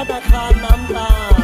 ธนาคารน้ำตา